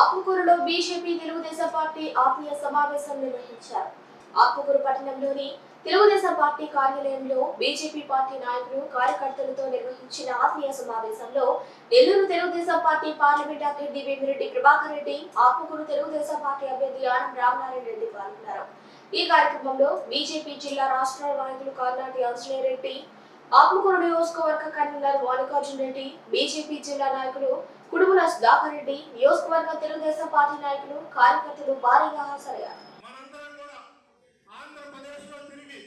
ఆత్మకూరులో BJP Telugu Desam party ఆత్మీయ సమావేశం నిర్వహించారు. ఆత్మకూరు పట్టణంలోని తెలుగుదేశం పార్టీ కార్యాలయంలో బీజేపీ పార్టీ నాయకులు కార్యకర్తలతో నిర్వహించిన ఆత్మీయ సమావేశంలో నెల్లూరు తెలుగుదేశం పార్టీ పార్లమెంట్ అభ్యర్థి వేమిరెడ్డి ప్రభాకర్ రెడ్డి ఆత్మకూరు తెలుగుదేశం పార్టీ అభ్యర్థి ఆనం రామనారాయణ రెడ్డి పాల్గొన్నారు. ఈ కార్యక్రమంలో బీజేపీ జిల్లా రాష్ట్ర నాయకులు కార్నాటి ఆంజనేయ రెడ్డి ఆత్మకూరు నియోజకవర్గ కన్వీనర్ మల్లికార్జున రెడ్డి బీజేపీ జిల్లా నాయకులు కుడుముల సుధాకర్ రెడ్డి నియోజకవర్గ తెలుగుదేశం పార్టీ నాయకులు కార్యకర్తలు భారీగా హాజరయ్యారు మనందరం కూడా ఆంధ్రప్రదేశ్లో తిరిగి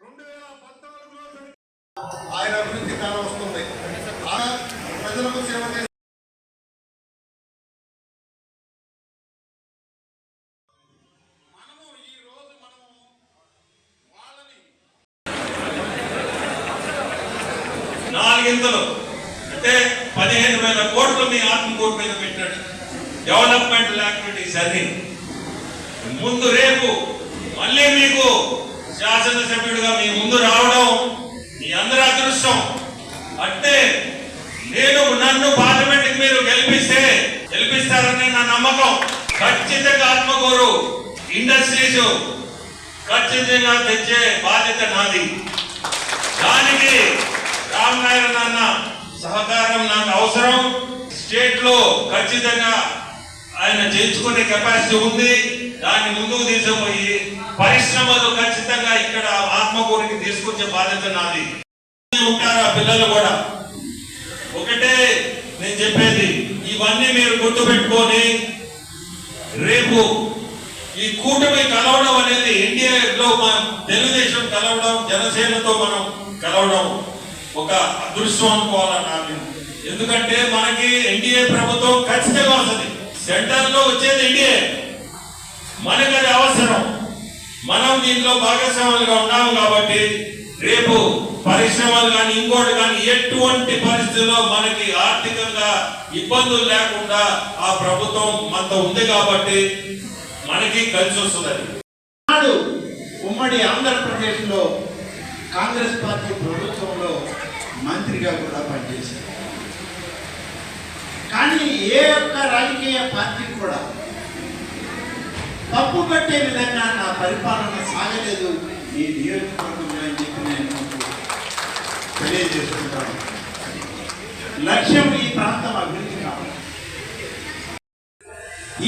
రెండు వేల పద్నాలుగులో జరిగిన ఆయన అభివృద్ధి కాలం వస్తుంది. ఆయన ప్రజలకు సేవ చేసి మనము ఈ రోజు మనము వాళ్ళని నాలుగింతలు. పదిహేను వేల కోట్లు మీ ఆత్మకూరు మీద పెట్టాడు. డెవలప్మెంట్ యాక్టివిటీస్ అన్ని ముందు రేపు మళ్ళీ మీకు శాసనసభ్యుడిగా మీ ముందు రావడం మీ అందరి అదృష్టం. అంటే నేను నన్ను పార్లమెంట్కి మీరు గెలిపిస్తే గెలిపిస్తారని నా నమ్మకం. ఖచ్చితంగా ఆత్మకూరు ఇండస్ట్రీస్ ఖచ్చితంగా తెచ్చే బాధ్యత నాది. దానికి రామ్ నారాయణ అన్న సహకారం నాకు అవసరం. స్టేట్లో ఖచ్చితంగా ఆయన చేయించుకునే కెపాసిటీ ఉంది. దాన్ని ముందుకు తీసుకుపోయి పరిశ్రమలు ఖచ్చితంగా ఇక్కడ ఆత్మకూరికి తీసుకొచ్చే బాధ్యత నాది. ఉంటారు ఆ పిల్లలు కూడా? ఒకటే నేను చెప్పేది ఇవన్నీ మీరు గుర్తుపెట్టుకొని రేపు ఈ కూటమి కలవడం అనేది ఇండియాలో మన తెలుగుదేశం కలవడం జనసేనతో మనం కలవడం. ఒక అదృష్టం అనుకోవాలన్నా నాకు ఎందుకంటే మనకి ఎన్డీఏ ప్రభుత్వం ఖచ్చితంగా వస్తుంది. సెంటర్లో వచ్చేది ఎన్డీఏ. మనకు అది అవసరం. మనం దీంట్లో భాగస్వాములుగా ఉన్నాము కాబట్టి రేపు పరిశ్రమలు కానీ ఇంకోటి కానీ ఎటువంటి పరిస్థితుల్లో మనకి ఆర్థికంగా ఇబ్బందులు లేకుండా ఆ ప్రభుత్వం మనతో ఉంది కాబట్టి మనకి కలిసి వస్తుంది. నాడు ఉమ్మడి ఆంధ్రప్రదేశ్లో కాంగ్రెస్ పార్టీ ప్రభుత్వంలో మంత్రిగా కూడా పనిచేశారు. కానీ ఏ ఒక్క రాజకీయ పార్టీ కూడా తప్పు పట్టే విధంగా నా పరిపాలన సాగలేదు ఈ నియోజకవర్గంలో అని చెప్పి నేను తెలియజేసుకుంటాను. లక్ష్యం ఈ ప్రాంతం అభివృద్ధి కావాలి.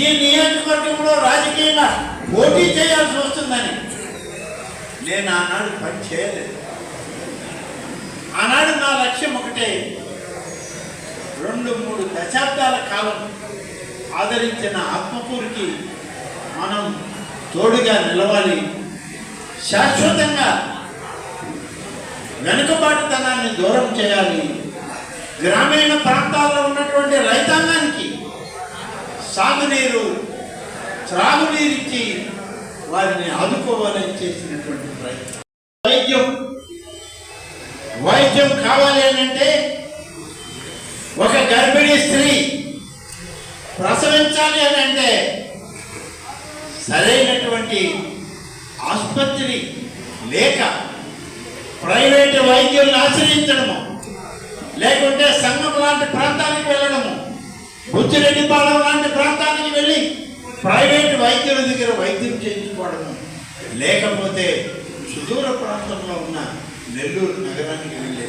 ఈ నియోజకవర్గంలో రాజకీయంగా పోటీ చేయాల్సి వస్తుందని నేను ఆనాడు పని చేయలేదు. ఆనాడు నా లక్ష్యం ఒకటే. రెండు మూడు దశాబ్దాల కాలం ఆదరించిన ఆత్మకూరికి మనం తోడుగా నిలవాలి. శాశ్వతంగా వెనుకబాటుతనాన్ని దూరం చేయాలి. గ్రామీణ ప్రాంతాల్లో ఉన్నటువంటి రైతాంగానికి సాగునీరు త్రాగునీరు ఇచ్చి వారిని ఆదుకోవాలని చేసినటువంటి ప్రయత్నం. వైద్యం వైద్యం కావాలి అని అంటే ఒక గర్భిణీ స్త్రీ ప్రసవించాలి అని అంటే సరైనటువంటి ఆసుపత్రి లేక ప్రైవేట్ వైద్యులను ఆశ్రయించడము లేకుంటే సంఘం లాంటి ప్రాంతానికి వెళ్ళడము బుచ్చిరెడ్డిపాలెం లాంటి ప్రాంతానికి వెళ్ళి ప్రైవేట్ వైద్యుల దగ్గర వైద్యం చేయించుకోవడము లేకపోతే సుదూర ప్రాంతంలో ఉన్న నెల్లూరు నగరానికి వెళ్ళే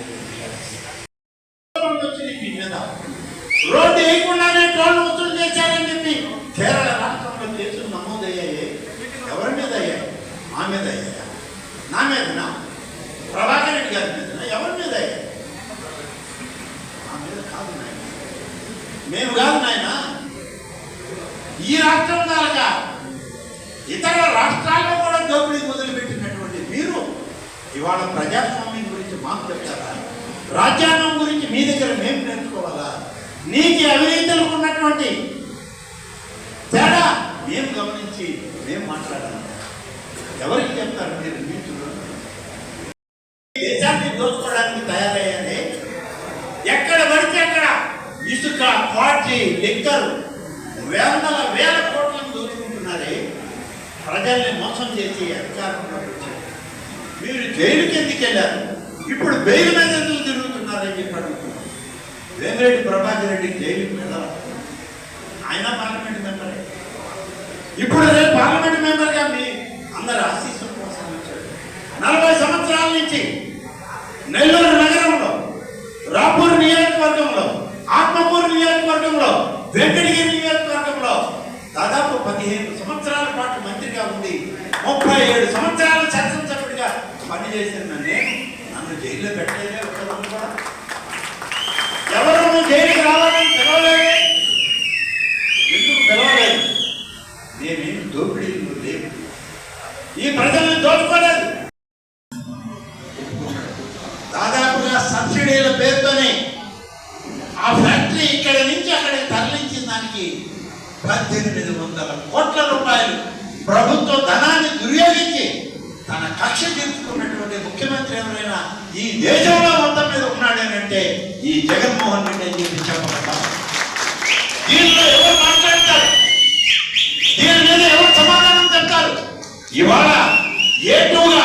రోడ్డు వేయకుండానే టోల్ వసూలు చేశారని చెప్పి కేరళ రాష్ట్రంలో కేసులు నమోదయ్యాయి ఎవరి మీద అయ్యాయి మా మీద అయ్యాయా నా మీదనా ప్రభాకర్ రెడ్డి గారి మీదనా ఎవరి మీద అయ్యాయి మా మీద కాదు నాయన మేము కాదు నాయన ఈ రాష్ట్రం కాక ఇతర రాష్ట్రాల్లో కూడా దోపిడీ మొదలుపెట్టినటువంటి మీరు ఇవాళ ప్రజాస్వామ్యం గురించి మాకు చెప్తారా? రాజ్యాంగం గురించి మీ దగ్గర మేము నేర్చుకోవాలా? నీకు అవినీతులకు ఉన్నటువంటి తేడా మేము గమనించి మేము మాట్లాడాలి. ఎవరికి చెప్తారు మీరు నీతులు? దేశాన్ని దోచుకోవడానికి తయారయ్యాలి ఎక్కడ పడితే అక్కడ ఇసుక పార్టీ లిక్కర్ వేల వేల కోట్లను దోచుకుంటున్నారే. ప్రజల్ని మోసం చేసి అధికారంలో వచ్చారు. మీరు జైలుకి ఎందుకు వెళ్ళారు? ఇప్పుడు బెయిల్ మీద ఎందుకు తిరుగుతున్నారని చెప్పి అడుగుతున్నారు వేమిరెడ్డి ప్రభాకర్ రెడ్డి జైలుకి వెళ్ళాలి? ఆయన పార్లమెంట్ మెంబరే. ఇప్పుడు రేపు పార్లమెంట్ మెంబర్గా మీ అందరు ఆశీస్సుల కోసం వచ్చాడు. నలభై సంవత్సరాల నుంచి నెల్లూరు నగరంలో రాపూర్ నియోజకవర్గంలో ఆత్మకూరు నియోజకవర్గంలో వెంకటగిరి నియోజకవర్గంలో దాదాపు పదిహేను సంవత్సరాల పాటు మంత్రిగా ఉండి ముప్పై ఏడు సంవత్సరాలు శాసనసభ్యుడిగా పనిచేసిన నేను నన్ను జైల్లో పెట్టలేదే ఒక్క రోజు కూడా ఎవరు నువ్వు జైలుకి రావాలని పిలవలేదే ఎందుకు పిలవలేదు నేనేమి దోపిడీలు లేవు ఈ ప్రజల్ని దోచుకోలేదు దాదాపుగా సబ్సిడీల పేరుతోనే ఆ ఫ్యాక్టరీ ఇక్కడ నుంచి అక్కడికి తరలించిన దానికి పద్దెనిమిది వందల కోట్ల రూపాయలు ప్రభుత్వ ధనాన్ని దుర్యోగించి తన కక్ష తీర్చుకున్నటువంటి ముఖ్యమంత్రి ఎవరైనా ఈ దేశంలో మొత్తం మీద ఉన్నాడేనంటే ఈ జగన్మోహన్ రెడ్డి అని చెప్పి చెప్పగలరా దీనిలో ఎవరు మాట్లాడతారు? దీని మీద ఎవరు సమాధానం చెప్తారు? ఇవాళ ఏటూగా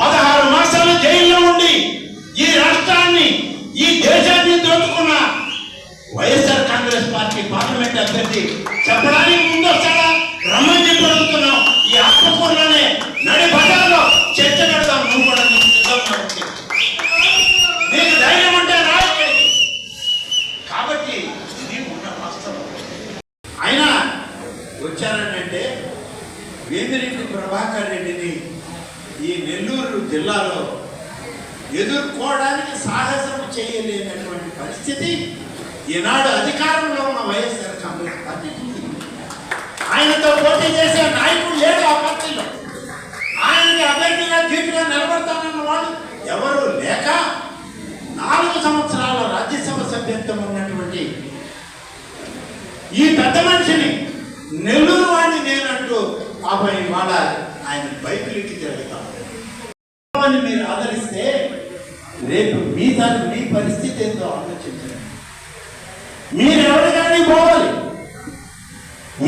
పదహారు మాసాలు జైల్లో ఉండి ఈ రాష్ట్రాన్ని ఈ దేశాన్ని దోచుకున్న వైఎస్ఆర్ కాంగ్రెస్ పార్టీ పార్లమెంట్ అభ్యర్థి చెప్పడానికి ముందు వస్తాడా రమ్మని చెప్పి అడుగుతున్నాం ఈ ఆత్మకూరులోనే నడి బజార్లో చర్చ పెడదాం నువ్వు కూడా నీకు సిద్ధంగా ఉంటే. నీకు ధైర్యం ఉంటే రా ఇక్కడికి. కాబట్టి ఇది ఉన్న వాస్తవం ఆయన వచ్చారనంటే వేమిరెడ్డి ప్రభాకర్ రెడ్డిని ఈ నెల్లూరు జిల్లాలో ఎదుర్కోవడానికి సాహసం చేయలేనటువంటి పరిస్థితి ఈనాడు అధికారంలో ఉన్న వైఎస్ఆర్ కాంగ్రెస్ పార్టీ. ఆయనతో పోటీ చేసే నాయకుడు లేడు ఆ పార్టీలో. ఆయనకి అభ్యర్థిగా ధీటుగా నిలబడతానన్న వాళ్ళు ఎవరు లేక నాలుగు సంవత్సరాల రాజ్యసభ సభ్యత్వం ఉన్నటువంటి ఈ పెద్ద మనిషిని నెల్లూరు వాడిని నేనంటూ పాపం ఇవాళ ఆయన బైకులకి తిరుగుతాం అని మీరు ఆదరిస్తే రేపు మీ దాని మీ పరిస్థితి ఏందో ఆలోచించండి మీరు ఎవరు కానీ పోవాలి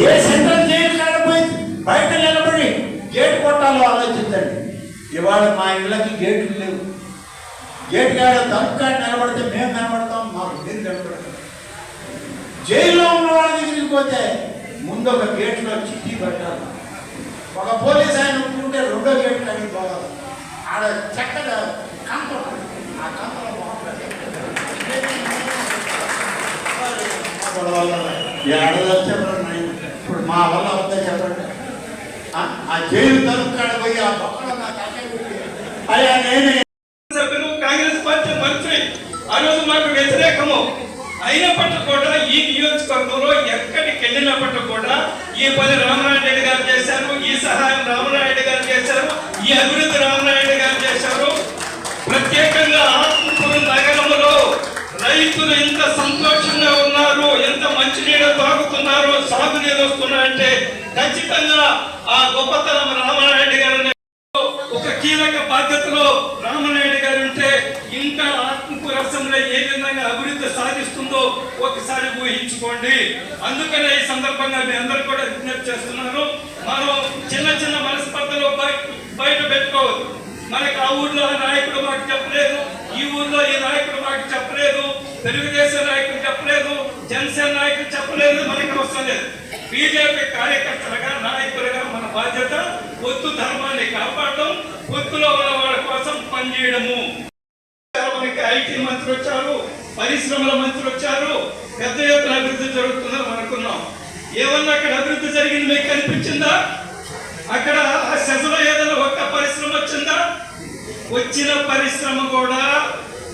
ఏ సెంట్రల్ జైలు కాడపోయి బయట నిలబడి గేట్ కొట్టాలో ఆలోచించండి ఇవాళ మా ఇళ్ళకి గేట్లు లేవు. గేట్ కాడ తలుపు నిలబడితే మేము కనబడతాం మాకు మీరు కనబడతాం జైల్లో ఉన్న వాళ్ళ దగ్గరికి పోతే ముందు ఒక గేట్లో చిట్టి పెట్టాలి. ఒక పోలీస్ ఆయన ఉంటుంటే రెండో గేట్ అడిగి పోవాలి. ఆడ చక్కగా కంప ఆ కంపలో ఇప్పుడు మా వల్ల వద్ద ఆ- జైలు తలుపుకాడ పోయి ఆ పక్కన అయ్యా నేనే. సభ్యులు కాంగ్రెస్ పార్టీ మంత్రి. ఆ రోజు మాకు వ్యతిరేకము. అయినప్పటికీ కూడా ఈ నియోజకవర్గంలో ఎక్కడికి వెళ్ళినప్పటికీ కూడా ఈ పది రామనాయుడు రెడ్డి గారు చేశారు ఈ సహాయం రామనాయుడు గారు చేశారు ఈ అభివృద్ధి రామనాయుడు గారు చేశారు ప్రత్యేకంగా ఆత్మకూరు నగరంలో రైతులు ఎంత సంతోషంగా ఉన్నారు ఎంత మంచినీళ్ళు తాగుతున్నారు సాగునీరు వస్తున్నాయంటే ఖచ్చితంగా ఆ గొప్పతనం రామనాయుడు గారు ఒక కీలక బాధ్యతలో రామనాయుడు గారు ఉంటే ఇంకా ఆత్మకు రసంలో ఏ విధంగా అభివృద్ధి సాధిస్తుందో ఒకసారి ఊహించుకోండి. అందుకనే ఈ సందర్భంగా మీ అందరు కూడా విజ్ఞప్తి చేస్తున్నారు. మనం చిన్న చిన్న మనస్పర్ధలు బయట బయట పెట్టుకోవద్దు. మనకి ఆ ఊర్లో ఆ నాయకుడు మాకు చెప్పలేదు ఈ ఊర్లో ఈ నాయకుడు మాకు చెప్పలేదు తెలుగుదేశం నాయకుడు చెప్పలేదు జనసేన నాయకులు చెప్పలేదు మనకి అవసరం లేదు బీజేపీ కార్యకర్తలుగా నాయకులుగా మన బాధ్యత పొత్తు ధర్మాన్ని కాపాడడం పొత్తులో ఉన్న వాళ్ళ కోసం పనిచేయడము. మనకి ఐటీ మంత్రి వచ్చారు పరిశ్రమల మంత్రి వచ్చారు పెద్ద ఎత్తున అభివృద్ధి జరుగుతుందని అనుకున్నాం. ఏమన్నా అక్కడ అభివృద్ధి జరిగింది మీకు కనిపించిందా అక్కడ ఆ సెజలో ఏదైనా ఒక్క పరిశ్రమ వచ్చిందా? వచ్చిన పరిశ్రమ కూడా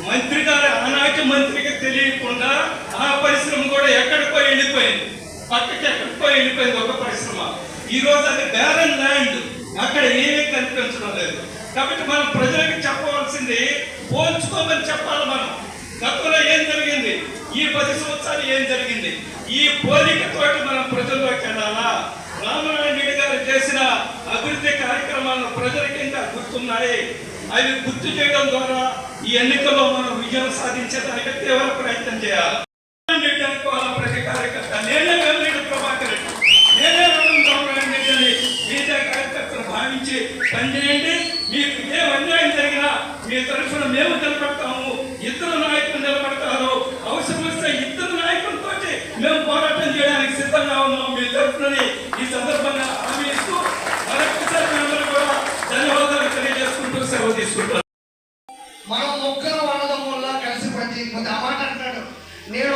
మంత్రి గారు ఆనాటి మంత్రి తెలియకుండా ఆ పరిశ్రమ కూడా ఎక్కడికో వెళ్ళిపోయింది. పక్కకి ఎక్కడికో వెళ్ళిపోయింది ఒక పరిశ్రమ. ఈ రోజు అది బ్యారన్ ల్యాండ్ అక్కడ ఏమీ కనిపించడం లేదు. కాబట్టి మనం ప్రజలకు చెప్పవలసింది పోల్చుకోమని చెప్పాలి మనం. గతంలో ఏం జరిగింది? ఈ పది సంవత్సరాలు ఏం జరిగింది? ఈ పోలికతోటి మనం ప్రజల్లోకి వెళ్ళాలా? రామనారాయణ గారు చేసిన అభివృద్ధి కార్యక్రమాలను ప్రజలకి ఇంకా గుర్తున్నాయి. అవి గుర్తు చేయడం ద్వారా ఈ ఎన్నికల్లో మనం విజయం సాధించేదానికి తీవ్ర ప్రయత్నం చేయాలి రెడ్డి అనుకోవాలా ప్రతి కార్యకర్త నేనే వెల్లడి ప్రభాకర్ రెడ్డి నేనే రామనారాయణ రెడ్డి అని మిగతా కార్యకర్తలు భావించి పనిచేయండి మీకు ఏ అన్యాయం జరిగినా మీ తరఫున మేము నిలబడతాము ఇద్దరు నాయకులు నిలబడతారు అవసరం వస్తే ఇద్దరు నాయకులతో మేము పోరాటం చేయడానికి సిద్ధంగా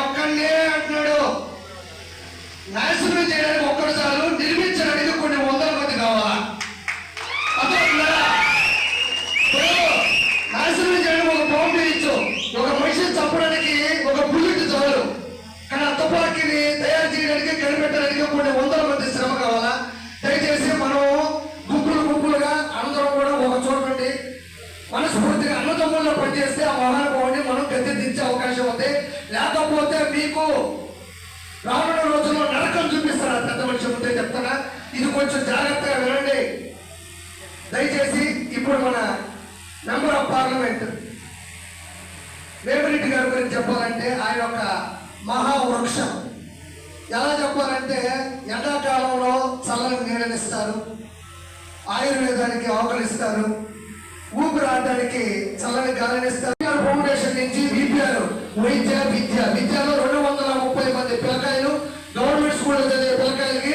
ఒక్కడే అంటున్నాడు నాశనం చేయడానికి ఒక్కడు చాలు నిర్మించడానికి కొన్ని వందల మంది కావాలా అర్థమవుతుందా? ఇప్పుడు నాశనం చేయడానికి ఒక బాంబు ఇచ్చు ఒక మనిషిని చంపడానికి ఒక బుల్లెట్ చాలు కానీ ఆ తుపాకీని తయారు చేయడానికి కనిపెట్టడానికి కొన్ని వందల మంది శ్రమ కావాలా దయచేసి మనం గుంపులు గుంపులుగా అందరం కూడా ఒక చూడండి మనస్ఫూర్తిగా అన్నదమ్ముల్లో పనిచేస్తే ఆ మహానుభావుని మనం గద్దె దించే అవకాశం ఉంది లేకపోతే మీకు రానున్న రోజుల్లో నరకం చూపిస్తారు ఆ పెద్ద మనిషి ఉంటే చెప్తారా ఇది కొంచెం జాగ్రత్తగా వినండి దయచేసి ఇప్పుడు మన మెంబర్ ఆఫ్ పార్లమెంట్ వేమిరెడ్డి గారి గురించి చెప్పాలంటే ఆయన యొక్క మహావృక్షం ఎలా చెప్పాలంటే ఎండాకాలంలో చల్లని నీడనిస్తారు ఆయుర్వేదానికి ఆకలిస్తారు ఊపిరాడడానికి చల్లని గాలినిస్తారు ఫౌండేషన్ నుంచి విద్యాలు వైద్య విద్య విద్యలో రెండు వందల ముప్పై మంది పిల్లకాయలు గవర్నమెంట్ స్కూల్లో చదివే పిల్లకాయలకి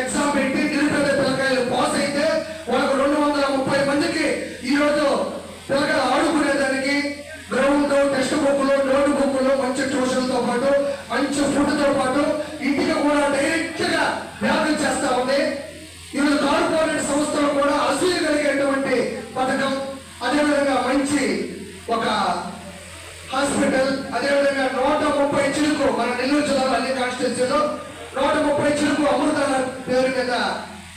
ఎగ్జామ్ పెట్టి నిరుపేద పిల్లకాయలు పాస్ అయితే వాళ్ళకు రెండు వందల ముప్పై మందికి ఈరోజు పిల్లకాయలు ఆడుకునేదానికి గ్రౌండ్ టెక్స్ట్ బుక్లు నోట్ బుక్లు మంచి ట్యూషన్తో పాటు మంచి ఫుడ్తో పాటు ఇంటికి కూడా డైరెక్ట్గా వ్యాధి చేస్తా ఉంది ఈరోజు కార్పొరేట్ సంస్థలు కూడా అసూయ కలిగేటువంటి పథకం అదేవిధంగా మంచి ఒక హాస్పిటల్ అదేవిధంగా నూట ముప్పై చిలుకు మన నెల్లూరు జిల్లాలో అన్ని కాన్స్టిట్యూన్సీలో నూట ముప్పై చిలుకు అమృతాల పేరు మీద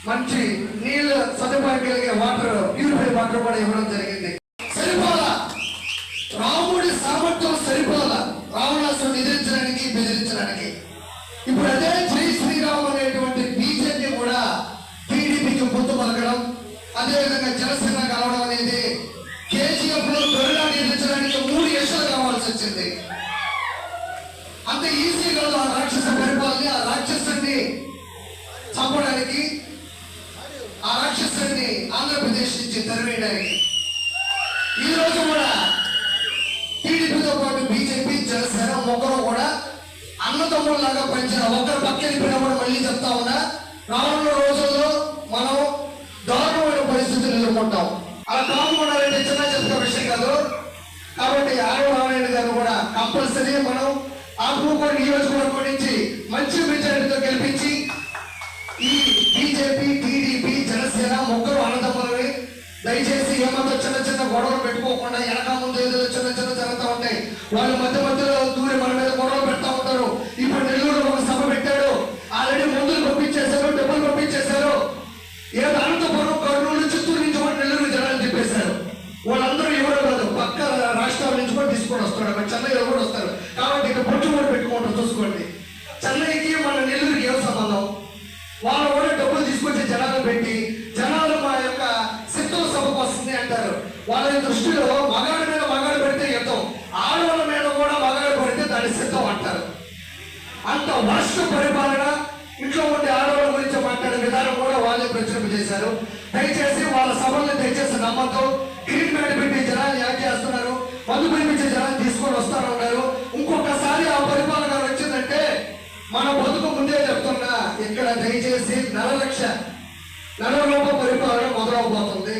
మంచి నీళ్ళ సదుపాయం కలిగే వాటర్ ప్యూరిఫై వాటర్ కూడా ఇవ్వడం జరిగింది. సరిపోలా రాముడి సామర్థ్యం సరిపోలా రావణాసుని ఎదిరించడానికి బెదిరించడానికి. ఇప్పుడు అదే జై శ్రీరామ్ అనేటువంటి బీజేపీ కూడా టీడీపీకి పొత్తు పలకడం అదేవిధంగా జనసేన కలవడం అనేది కేజీఎఫ్లో గరుడాన్ని నిర్మించడానికి మూడు యశాలు కావాల్సి వచ్చింది. అంత ఈజీ కాదు ఆ రాక్షస పరిపాలన ఆ రాక్షసుని చంపడానికి ఆ రాక్షసుని ఆంధ్రప్రదేశ్ నుంచి తరివేయడానికి. ఈ రోజు కూడా టీడీపీతో పాటు బీజేపీ జనసేన ఒకరు కూడా అన్నదమ్ముల్లాగా పెంచిన ఒకరి పక్కన కూడా మళ్ళీ చెప్తా ఉన్నా రానున్న రోజుల్లో మనం దారుణమైన పరిస్థితులు ఎదుర్కొంటాం. అలా కాకుండా చిన్న చెప్పిన విషయం కాదు. కాబట్టి ఆరవ నారాయణ గారు కూడా కంపల్సరీ మనం ఆత్మకూరు నియోజకవర్గం నుంచి మంచి మెజారిటీతో గెలిపించి ఈ బీజేపీ టీడీపీ జనసేన ముగ్గురు అన్నదమ్ములని దయచేసి ఏమాత్రం చిన్న చిన్న గొడవలు పెట్టుకోకుండా వెనక ముందు ఏదో చిన్న చిన్న జరుగుతూ ఉంటాయి. వాళ్ళ మధ్య మధ్యలో సిద్ధం అంటారు. అంత వర్ష పరిపాలన ఇంట్లో ఉండే ఆడవాళ్ళ గురించి మాట్లాడే విధానం కూడా వాళ్ళే ప్రచురింప చేశారు. దయచేసి వాళ్ళ సభల్ని దయచేసి నమ్మతో గ్రీన్ మ్యాట్ పెట్టి జనాలు యాడ్ చేస్తున్నారు. మందు పిలిపించే జనాలు తీసుకొని వస్తారు ఉన్నారు ఇంకొకసారి ఆ పరిపాలన వచ్చిందంటే మన బతుకు ముందే చెప్తున్నా. ఇక్కడ దయచేసి నర లక్ష నర రూప పరిపాలన మొదలవబోతుంది.